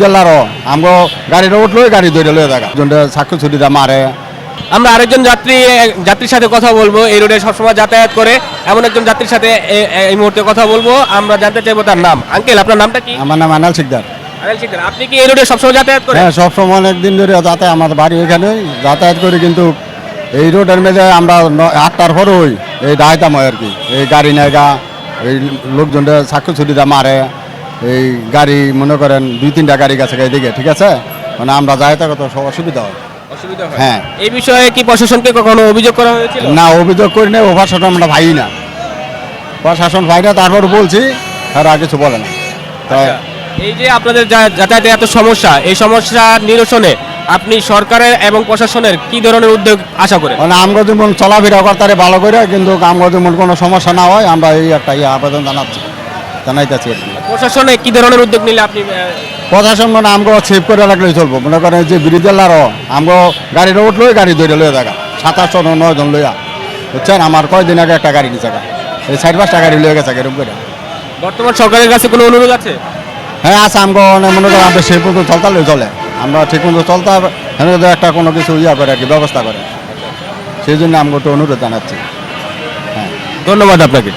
জেলারও। আমগো গাড়িটা উঠল গাড়ি ধরে লয়ে থাকা জনটা সাক্ষী ছুটিটা মারে। আমরা আরেকজন যাত্রী যাত্রীর সাথে কথা বলব। এই রোডে সবসময় যাতায়াত করে। এমন একজন যাত্রীর সাথে এই মুহূর্তে কথা বলব। আমরা জানতে চাইব তার নাম। আঙ্কেল আপনার নামটা কি? আমার নাম আনাল শিকদার। আপনি কি এই রোডে সবসময় যাতায়াত করেন? হ্যাঁ সবসময় অনেক দিন ধরে যাতায়াত আমার বাড়ি এখানে যাতায়াত করি কিন্তু এই রোডের মধ্যে আমরা আটটার পরে ওই এই ডাইতাম আর কি। এই গাড়ি নেগা এই লোকজনটা সাক্ষী ছুটিটা মারে। এই গাড়ি মনে করেন দুই তিনটা গাড়ি গেছে এদিকে ঠিক আছে? মানে আমরা যাতায়াত কত সব অসুবিধা হয়। অসুবিধা হয়। হ্যাঁ। এই বিষয়ে কি প্রশাসনকে কখনো অভিযোগ করা হয়েছিল? না অভিযোগ করি না প্রশাসন আমরা ভাই না। প্রশাসন ভাই না তারপর বলছি তারা কিছু বলে না। তাই আচ্ছা, এই যে আপনাদের যাতায়াতে এত সমস্যা এই সমস্যা নিরসনে আপনি সরকারের এবং প্রশাসনের কি ধরনের উদ্যোগ আশা করেন? মানে আমরা যেমন চলাফেরা করতে ভালো করে কিন্তু আমরা যেমন কোনো সমস্যা না হয় আমরা এই একটা ইয়ে আবেদন জানাচ্ছি জানাইতেছি প্রশাসনে কি ধরনের উদ্যোগ নিলে আপনি প্রশাসন মানে আমগো সেভ করে রাখলেই চলবো। মনে করেন যে ব্রিজেলারও আমগো গাড়িটা উঠল গাড়ি ধরে লয়ে থাকা সাতাশশো নয় জন লইয়া। বুঝছেন? আমার কয়দিন আগে একটা গাড়ি নিচে এই সাইড পাঁচটা গাড়ি লয়ে গেছে এরকম করে। বর্তমান সরকারের কাছে কোনো অনুরোধ আছে? হ্যাঁ আছে আমগো মানে করেন আমরা সেই পর্যন্ত চলতালে চলে। আমরা ঠিক মতো চলতে হবে একটা কোনো কিছু ইয়া করে আর কি ব্যবস্থা করে। সেই জন্য আমগো তো অনুরোধ জানাচ্ছি। হ্যাঁ। ধন্যবাদ আপনাকে।